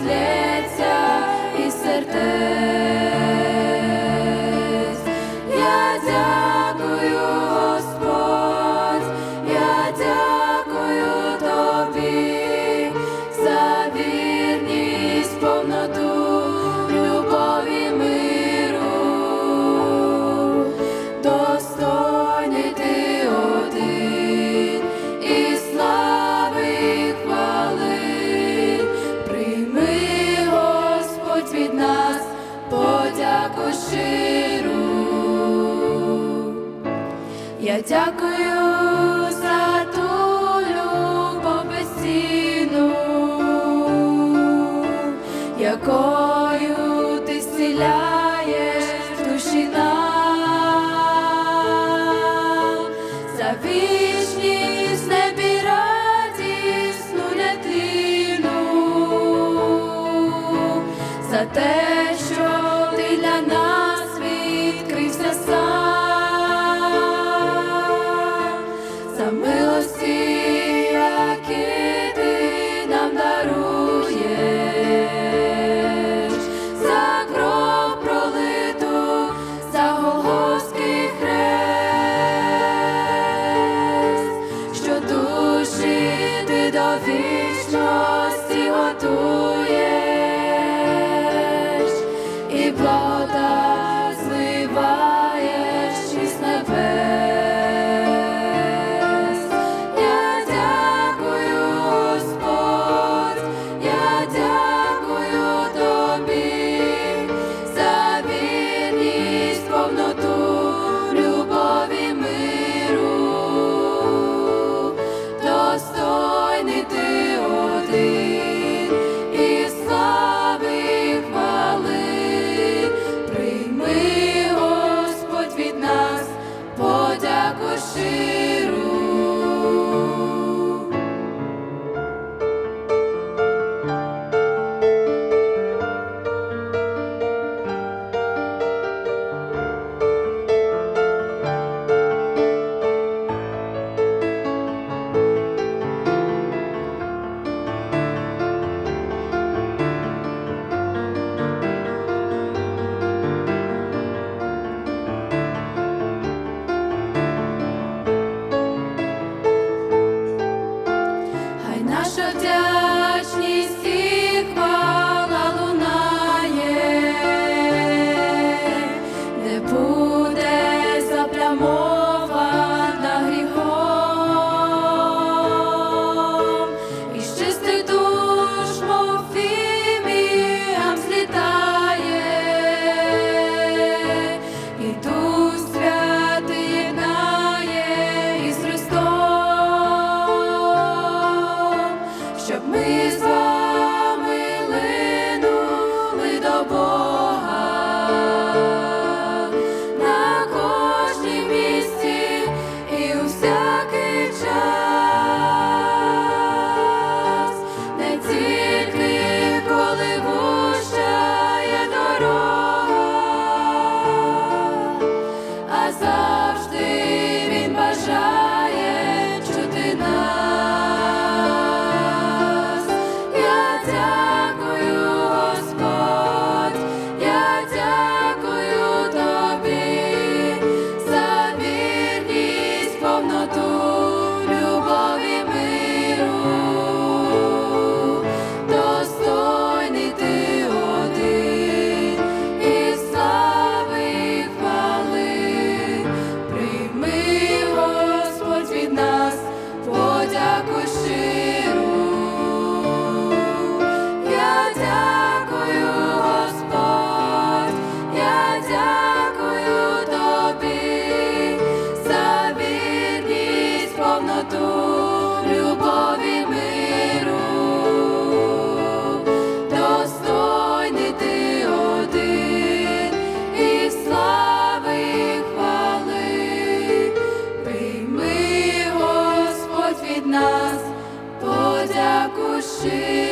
slave. поширу. Я дякую за ту любов безцінну, якою ти сіляєш душі нам. за вічність небі радісну дитину, за те. Boy. She.